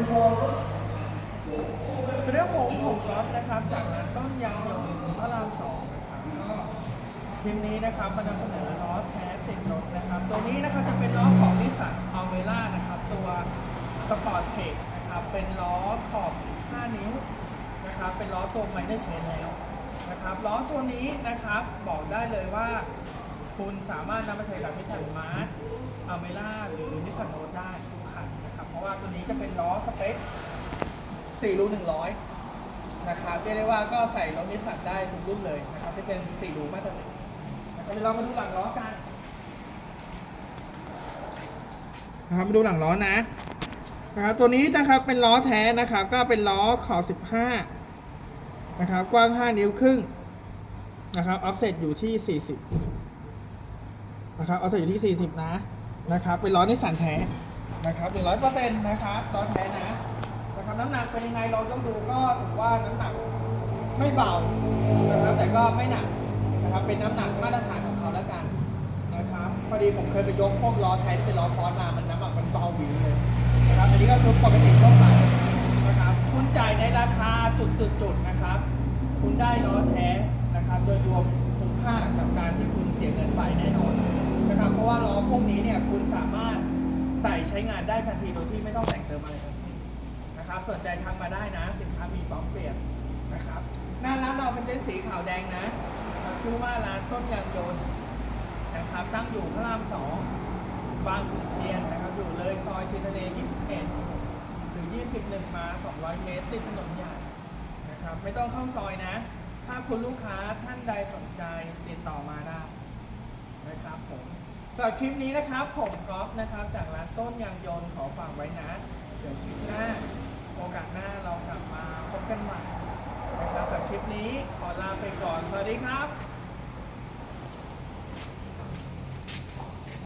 สวัสดีครับผมผมก๊อฟนะครับ จากร้นต้นยางยนพระรามสองนะครับก็คลิปนี้นะครับมานำเสนอล้อแท้ติดรถนะครับ ตัวนี้นะครับจะเป็นล้อของนิสสันอัลเวล่านะครับ ตัวสปอร์ตเทคนะครับเป็นล้อขอบ 15 นิ้วนะครับ เป็นล้อตัวไมเนอร์เชนแล้วนะครับล้อตัวนี้นะครับบอกได้เลยว่า คุณสามารถนำไปใช้กับนิสสันมาร์ทอัลเวล่าหรือนิสสันโนได้ จะเป็นล้อสเปค4รู100 นะครับเรียกได้ว่าก็ใส่รถนิสสันได้ทุกรุ่นเลยนะครับที่เป็น4รูมาตรฐานนะครับเดี๋ยวเรามาดูหลังล้อกันนะครับมาดูหลังล้อนะนะครับตัวนี้นะครับเป็นล้อแท้นะครับ ก็เป็นล้อขอบ 15 นะครับ กว้าง 5 นิ้วครึ่งนะครับออฟเซ็ตอยู่ที่ 40 นะครับออฟเซ็ตอยู่ที่ 40 นะนะครับ เป็นล้อนิสสันแท้ นะครับ100%นต์นะครับล้อแท้นะนะครับน้ำหนักเป็นยังไงเราต้องดูก็ถือว่าน้ำหนักไม่เบานะครับแต่ก็ไม่หนักนะครับเป็นน้ำหนักมาตรฐานของเขาแล้วกันนะครับพอดีผมเคยไปยกพวกล้อแท้ที่เป็นล้อฟอสมามันน้ำหนักมันเบาวิวเลยนะครับอันนี้ก็คือปกติทั่วไปนะครับคุณจ่ายในราคาจุดๆนะครับ คุณได้ล้อแท้นะครับโดยรวมคุ้มค่ากับการที่คุณเสียเงินไปแน่นอนนะครับเพราะว่าล้อพวกนี้เนี่ยคุณสามารถ ช้งานได้ทันทีโดยที่ไม่ต้องแต่งเติมอะไรทั้งสิ้นนะครับสนใจทักมาได้นะ สินค้ามีพร้อมเปลี่ยนนะครับหน้าร้านเราเป็นเต็นท์สีขาวแดงนะชื่อว่าร้านต้นยางยนต์นะครับ ตั้งอยู่พระรามสองบางขุนเทียนนะครับอยู่เลยซอยเทียนทะเล 21 หรือ 21 มา 200 เมตร ติดถนนใหญ่นะครับ ไม่ต้องเข้าซอยนะ ถ้าคุณลูกค้าท่านใดสนใจติดต่อมาได้นะครับผม หรับคลิปนี้นะครับ ผมก๊อฟนะครับ จากร้านต้นยางยนต์ขอฝากไว้นะ เดี๋ยวคลิปหน้า โอกาสหน้าเรากลับมาพบกันใหม่นะครับสำหรับคลิปนี้ขอลาไปก่อน สวัสดีครับ